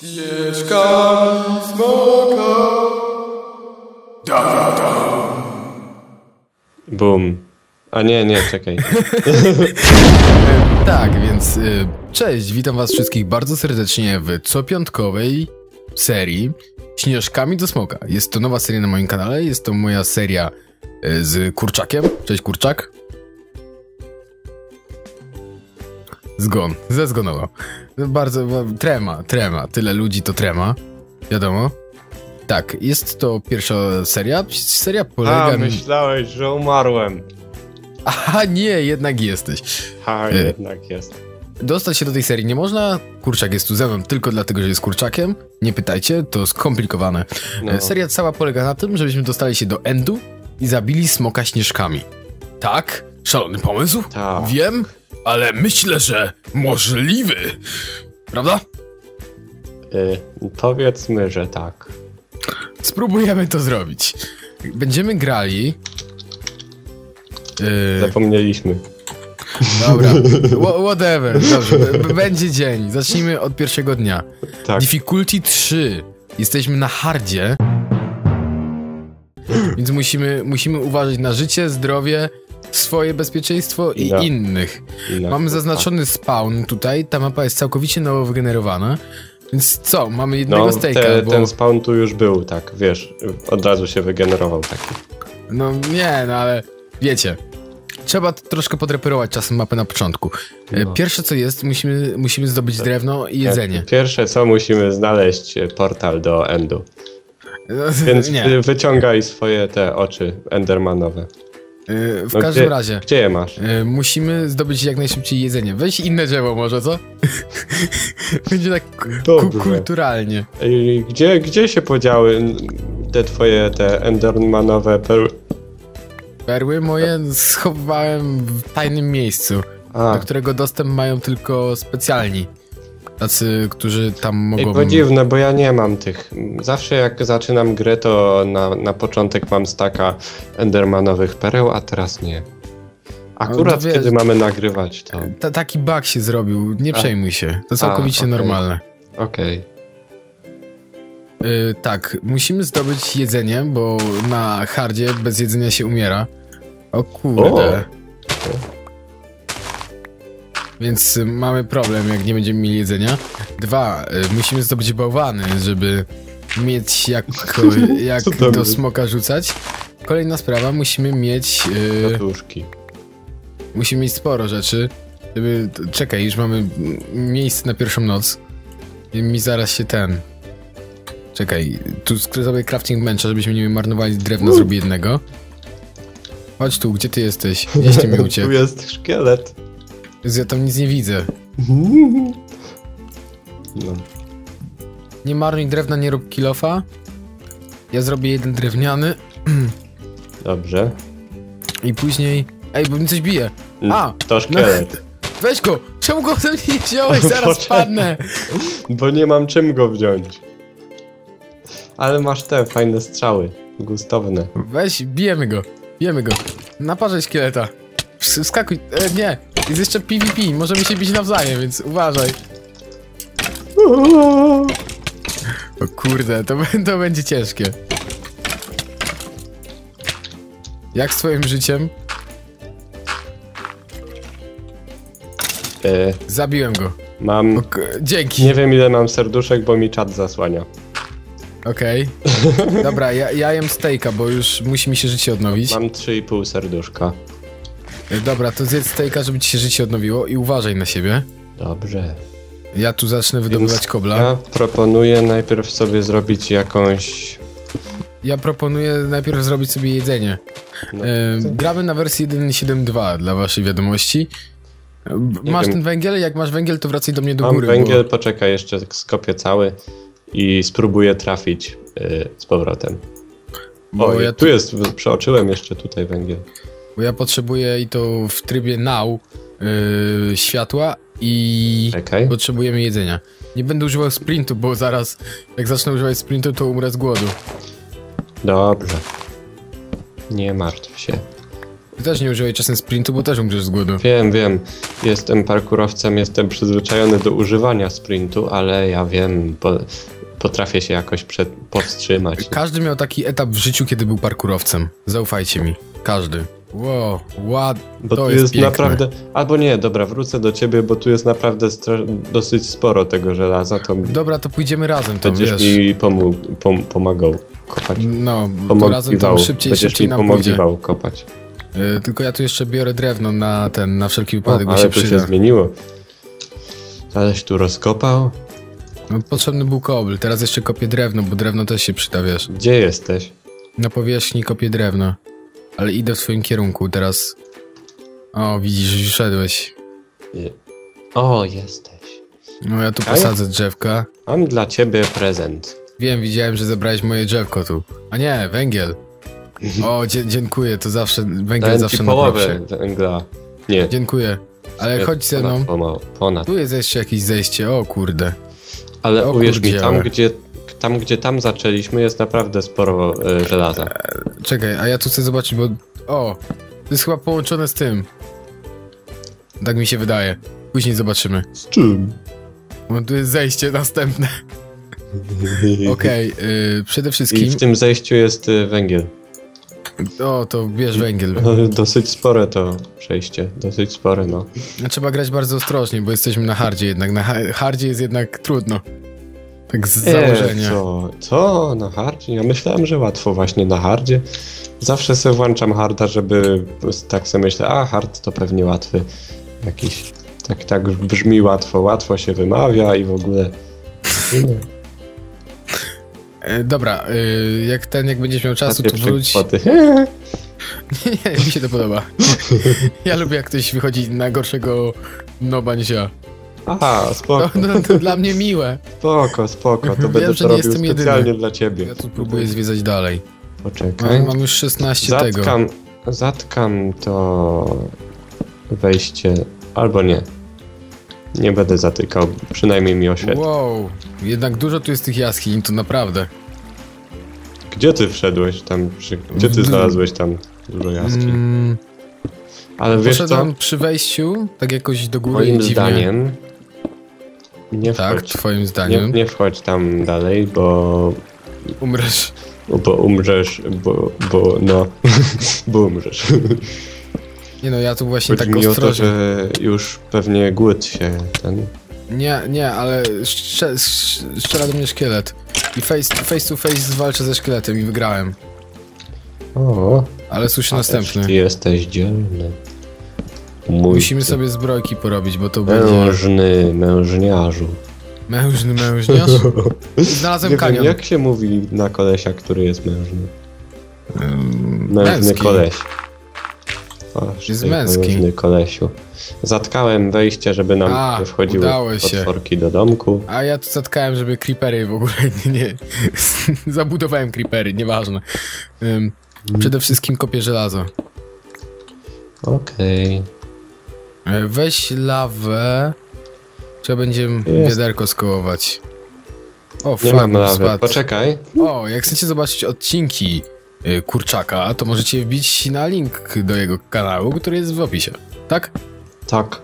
Śnieżkami smoka. Da, da, da. Bum. A nie, nie, czekaj. Tak, więc y, cześć, witam was wszystkich bardzo serdecznie w copiątkowej serii Śnieżkami do Smoka. Jest to nowa seria na moim kanale, jest to moja seria y, z Kurczakiem. Cześć Kurczak. Zgon, zezgonował. No Bardzo, ba- trema, trema, tyle ludzi to trema, wiadomo. Tak, jest to pierwsza seria. Seria polega... A, myślałeś, że umarłem. Aha, nie, jednak jesteś. Ha, Y. jednak jest. Dostać się do tej serii nie można. Kurczak jest tu ze mną tylko dlatego, że jest kurczakiem. Nie pytajcie, to skomplikowane. No. E, Seria cała polega na tym, żebyśmy dostali się do endu i zabili smoka śnieżkami. Tak? Szalony pomysł? Tak. Wiem, ale myślę, że możliwy. Prawda? Y, powiedzmy, że tak. Spróbujemy to zrobić. Będziemy grali. Yy, Zapomnieliśmy. dobra, Wha- whatever. Dobrze, będzie dzień. Zacznijmy od pierwszego dnia. Tak. Difficulty 3. Jesteśmy na hardzie. Więc musimy, musimy uważać na życie, zdrowie, swoje bezpieczeństwo i No. innych. No, Mamy zaznaczony spawn tutaj. Ta mapa jest całkowicie nowo wygenerowana. Więc co? Mamy jednego No, stejka, te, bo... ten spawn tu już był, tak, wiesz, od razu się wygenerował taki. No nie, no ale wiecie. Trzeba troszkę podreperować czasem mapę na początku. E, No. Pierwsze co jest, musimy, musimy zdobyć drewno i jedzenie. Pierwsze co, musimy znaleźć e, portal do Endu. No, Więc nie. wy- wyciągaj swoje te oczy endermanowe. E, W No, każdym gdzie, razie. Gdzie je masz? E, Musimy zdobyć jak najszybciej jedzenie. Weź inne drzewo może, co? Będzie tak kulturalnie. Ej, Gdzie, gdzie się podziały te twoje te endermanowe perły? Perły moje schowałem w tajnym miejscu, A, do którego dostęp mają tylko specjalni. Tacy, którzy tam mogą... bo dziwne, bo ja nie mam tych. Zawsze jak zaczynam grę, to na, na początek mam staka endermanowych pereł, a teraz nie. Akurat No kiedy mamy nagrywać, to Ta, taki bug się zrobił, nie A. przejmuj się. To całkowicie okej. normalne. okej. Y, tak, musimy zdobyć jedzenie, bo na hardzie bez jedzenia się umiera. O kurde. Więc y, mamy problem, jak nie będziemy mieli jedzenia. Dwa, y, musimy zdobyć bałwany, żeby mieć jak tam do jest? smoka rzucać. Kolejna sprawa, musimy mieć y, Katuszki. musimy mieć sporo rzeczy. Żeby, czekaj, już mamy miejsce na pierwszą noc. I mi zaraz się ten. Czekaj, tu sobie crafting męczę, żebyśmy nie marnowali drewna, zrobię jednego. Chodź tu, gdzie ty jesteś? Ty mi Tu uciekł. jest szkielet. Ja tam nic nie widzę. No. Nie marnuj drewna, nie rób kilofa. Ja zrobię jeden drewniany Dobrze. i później... Ej, bo mi coś bije. A, To szkielet. weź go! Czemu go ode mnie nie wziąłeś? Zaraz Poczekaj. padnę! Bo nie mam czym go wziąć. Ale masz te fajne strzały. Gustowne. Weź, bijemy go. Bijemy go. Naparzaj szkieleta. Ws- Wskakuj. E, nie. Jest jeszcze PvP. Możemy się bić nawzajem, więc uważaj. O kurde, to, to będzie ciężkie. Jak z twoim życiem? E, Zabiłem go. mam. O, k- dzięki. Nie wiem ile mam serduszek, bo mi czat zasłania. Okej. Dobra, ja, ja jem steaka, bo już musi mi się życie odnowić. Mam 3,5 serduszka. Dobra, to zjedz steaka, żeby ci się życie odnowiło i uważaj na siebie. Dobrze. Ja tu zacznę wydobywać Więc kobla. Ja proponuję najpierw sobie zrobić jakąś. Ja proponuję najpierw zrobić sobie jedzenie. No, E, gramy na wersji 1.7.2 dla waszej wiadomości. Nie masz wiem. ten węgiel? Jak masz węgiel, to wracaj do mnie do mam góry. węgiel, poczekaj, jeszcze skopię cały i spróbuję trafić y, z powrotem. Bo, O, bo, ja, tu jest, przeoczyłem jeszcze tutaj węgiel. Bo ja potrzebuję i to w trybie now yy, światła i Czekaj. potrzebujemy jedzenia. Nie będę używał sprintu, bo zaraz jak zacznę używać sprintu, to umrę z głodu. Dobrze. Nie martw się. Ty też nie używaj czasem sprintu, bo też umrzesz z głodu. Wiem, wiem. Jestem parkurowcem, jestem przyzwyczajony do używania sprintu, ale ja wiem, po, potrafię się jakoś przed, powstrzymać. Każdy miał taki etap w życiu, kiedy był parkurowcem. Zaufajcie mi. Każdy. Wow, ład... To tu jest, jest, naprawdę. Albo nie, dobra, wrócę do ciebie, bo tu jest naprawdę dosyć sporo tego żelaza, to Dobra, to pójdziemy razem tam, będziesz wiesz. mi pomógł, pom- pomagał kopać. No, to razem tam szybciej, Będziesz szybciej mi pomogliwał kopać. Y, tylko ja tu jeszcze biorę drewno na ten, na wszelki O, wypadek, bo ale się to się przyda. zmieniło. Aleś tu rozkopał. No, potrzebny był kobl, teraz jeszcze kopię drewno, bo drewno też się przyda, wiesz. Gdzie jesteś? Na powierzchni kopię drewno. Ale idę w twoim kierunku teraz. O, widzisz, już szedłeś. O, jesteś. No ja tu posadzę drzewka. Mam dla ciebie prezent. Wiem, widziałem, że zebrałeś moje drzewko tu. A nie, węgiel. O, dziękuję, to zawsze, węgiel Dałem zawsze ci połowę węgla. Nie. Dziękuję. Ale chodź ze mną. Ponad, ponad. Tu jest jeszcze jakieś zejście, o kurde. Ale O uwierz mi, tam gdzie, tam gdzie tam zaczęliśmy jest naprawdę sporo e, żelaza. Czekaj, a ja tu chcę zobaczyć, bo... O, to jest chyba połączone z tym. Tak mi się wydaje. Później zobaczymy. Z czym? Bo tu jest zejście następne. Okej, y, przede I wszystkim... w tym zejściu jest e, węgiel. O, to bierz węgiel. No, Dosyć spore to przejście, dosyć spore no. Trzeba grać bardzo ostrożnie, bo jesteśmy na hardzie jednak. Na ha- hardzie jest jednak trudno. Tak z E, założenia. co? Co? Na hardzie? Ja myślałem, że łatwo właśnie na hardzie. Zawsze sobie włączam harda, żeby tak sobie myślę, a hard to pewnie łatwy jakiś. Tak, tak brzmi łatwo, łatwo się wymawia i w ogóle. E, dobra, y, jak ten, jak będziesz miał czasu, to wróć. przykłady. Nie, mi się to podoba. Ja lubię, jak ktoś wychodzi na gorszego noba niż ja. Aha, To, spoko, no, to dla mnie miłe. spoko, spoko. To Wiem, będę że to nie robił jestem jedyny. specjalnie dla ciebie. Ja tu próbuję zwiedzać dalej. Poczekaj. Mam, mam już 16 tego. Zatkam, zatkam to wejście, albo nie. Nie będę zatykał, przynajmniej mi oświetli. Wow, jednak dużo tu jest tych jaskiń, to naprawdę. Gdzie ty wszedłeś tam? Przy, gdzie ty W- znalazłeś tam dużo jaskiń? Mm, Ale wiesz co? poszedłem przy wejściu, tak jakoś do góry i Moim dziwnie. zdaniem nie Tak, wchodź, twoim nie, zdaniem. nie wchodź tam dalej, bo, Umrzesz. bo umrzesz, bo, bo no, bo umrzesz. Nie no, ja tu właśnie Chodzi tak mi o to, ostrożnie. że już pewnie głód się ten... Nie, nie, ale strze- strz- strzela do mnie szkielet. I face, face to face walczę ze szkieletem i wygrałem. O, Ale słyszę następny. ty jesteś dzielny. Mój Musimy sobie zbrojki porobić, bo to będzie... Mężny mężniarzu. Mężny mężniarz? Znalazłem Nie wiem, kanion. jak się mówi na kolesia, który jest mężny? Ym, Mężny męski. koleś. O, Jest męski. Mężny kolesiu. Zatkałem wejście, żeby nam A, nie wchodziły potworki do domku. A ja tu zatkałem, żeby creepery w ogóle nie... nie. Zabudowałem creepery, nieważne. Ym, przede wszystkim kopię żelazo. Okej. E, Weź lawę. Trzeba będzie Jest. wiaderko skołować. O, Nie mam lawy. spadł. Poczekaj. O, jak chcecie zobaczyć odcinki y, Kurczaka, to możecie wbić na link do jego kanału, który jest w opisie. Tak? Tak.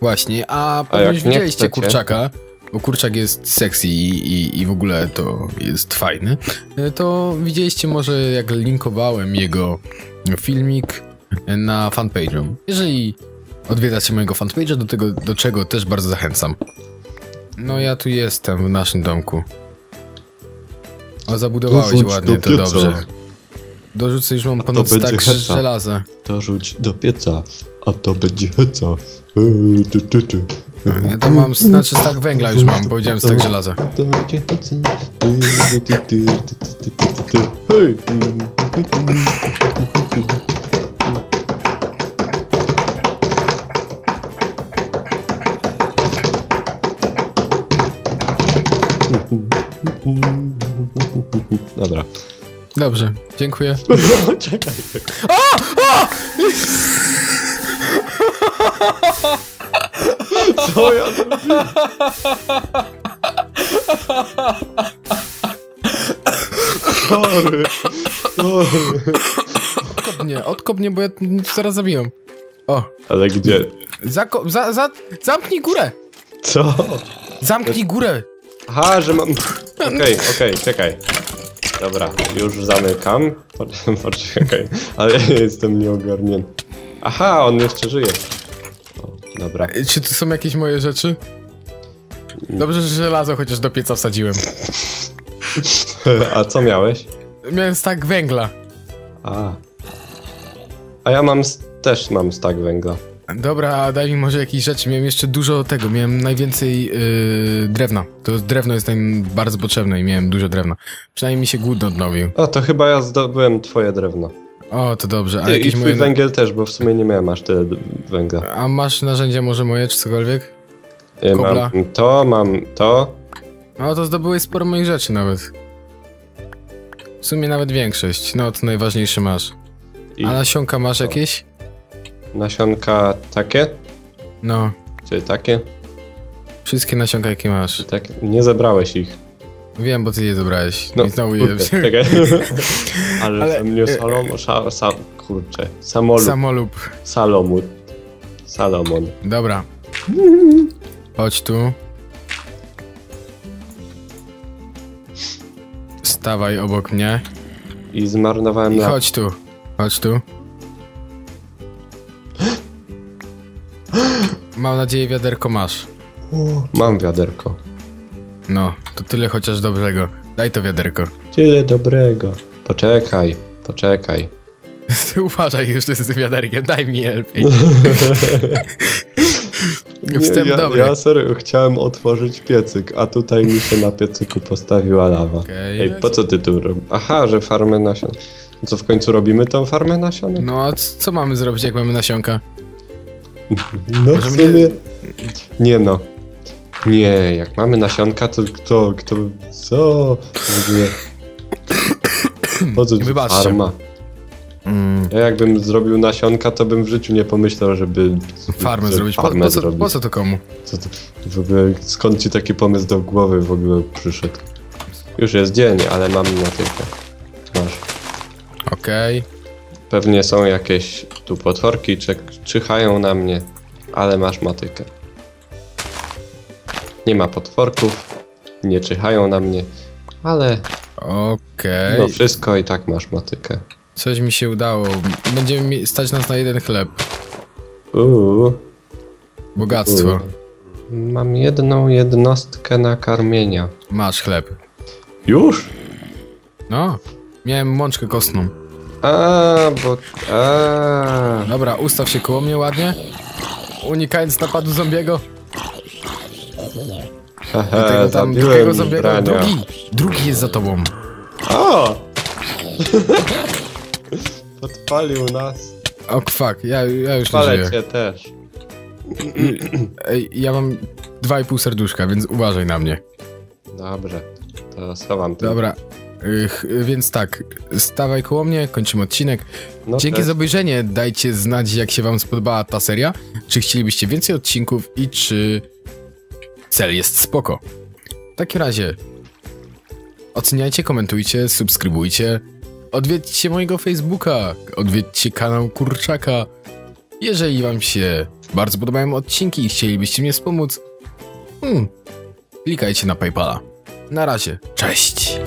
Właśnie, a A pewnie jak już nie widzieliście chcecie? Kurczaka, bo Kurczak jest sexy i, i, i w ogóle to jest fajny, y, to widzieliście może jak linkowałem jego filmik na fanpage'u. Jeżeli odwiedzacie mojego fanpage'a, do tego, do czego też bardzo zachęcam. No ja tu jestem, w naszym domku. O, zabudowałeś Dorzuć ładnie, do to dobrze. Dorzucę, już mam ponad tak żelaza. To rzuć do pieca, a to będzie heca. Eee. Ja mam, znaczy tak węgla już mam, powiedziałem z tak żelaza. Hej! Dobra. Dobrze, dziękuję. Czekaj. Co ja zrobiłem? Sorry. Sorry. odkop mnie, odkop mnie, bo ja zaraz zabijam. O, Ale gdzie? zako- za, za, zamknij górę! Co? Zamknij górę! Aha, że mam... Okej, okej, czekaj. Dobra, już zamykam. Po- Poczekaj, ale ja jestem nieogarnięty. Aha, on jeszcze żyje. O, dobra. Czy tu są jakieś moje rzeczy? Dobrze, że żelazo chociaż do pieca wsadziłem. A co miałeś? Miałem stak węgla. A. A ja mam... też mam stak węgla. Dobra, a daj mi może jakieś rzeczy. Miałem jeszcze dużo tego, miałem najwięcej yy, drewna. To drewno jest nam bardzo potrzebne i miałem dużo drewna. Przynajmniej mi się głód odnowił. O, to chyba ja zdobyłem twoje drewno. O, to dobrze. A I jakieś twój moje... węgiel też, bo w sumie nie miałem aż tyle węgla. A masz narzędzia może moje, czy cokolwiek? Ja Kobla. mam to, mam to. No to zdobyłeś sporo moich rzeczy nawet. W sumie nawet większość. No to najważniejsze masz. I A nasionka masz jakieś? Nasionka takie? No. Czy takie? Wszystkie nasionka jakie masz. Takie? Nie zebrałeś ich. Wiem, bo ty je zebrałeś. No, I znowu je kurde, czekaj. Ale, mnie Salom... Sza, sa, kurczę. Samolub. Samolub. Salomut. Salomon. Dobra. Chodź tu. Stawaj obok mnie. I zmarnowałem I na... chodź tu. Chodź tu. Mam nadzieję wiaderko masz. Mam wiaderko. No, to tyle chociaż dobrego. Daj to wiaderko. Tyle dobrego. Poczekaj, poczekaj. Ty uważaj jeszcze z tym wiaderkiem, daj mi lepiej. Wstęp ja, dobry. ja serio chciałem otworzyć piecyk, a tutaj mi się na piecyku postawiła lawa. Okej. Ej, po co ty tu robisz? Aha, że farmę nasion. Co w końcu robimy tą farmę nasionek? No a co mamy zrobić, jak mamy nasionka? No w sumie... Nie no. Nie, jak mamy nasionka, to kto, kto, co? W ogóle... Po co Wybaczcie. farma? Mm, Ja jakbym zrobił nasionka, to bym w życiu nie pomyślał, żeby... farmę żeby zrobić. Po, Farmę po, co, zrobić. po co to komu? Co to, w ogóle, skąd ci taki pomysł do głowy w ogóle przyszedł? Już jest dzień, ale mam natychę. Masz. Okej. Pewnie są jakieś tu potworki, czek, czyhają na mnie, ale masz matykę. Nie ma potworków, nie czyhają na mnie, ale Okej. no wszystko i tak masz matykę. Coś mi się udało. Będziemy mi- stać nas na jeden chleb. Uuu, Bogactwo. Mam jedną jednostkę nakarmienia. Masz chleb. Już? No. Miałem mączkę kostną. A, bo... A, Dobra, ustaw się koło mnie ładnie. Unikając napadu zombiego. Hehe, Tego tam drugiego zombiego. brania. Drugi. Drugi jest za tobą. O! Podpalił nas. O fuck, ja, ja już nie Palę żyję. cię też. Ej, ja mam dwa i pół serduszka, więc uważaj na mnie. Dobrze, to schowam to. Dobra. Więc tak, stawaj koło mnie, kończymy odcinek. No Dzięki też. za obejrzenie, dajcie znać jak się wam spodobała ta seria, czy chcielibyście więcej odcinków i czy cel jest spoko. W takim razie oceniajcie, komentujcie, subskrybujcie, odwiedźcie mojego Facebooka, odwiedźcie kanał Kurczaka. Jeżeli wam się bardzo podobają odcinki i chcielibyście mnie wspomóc, hmm, klikajcie na Paypala. Na razie, cześć!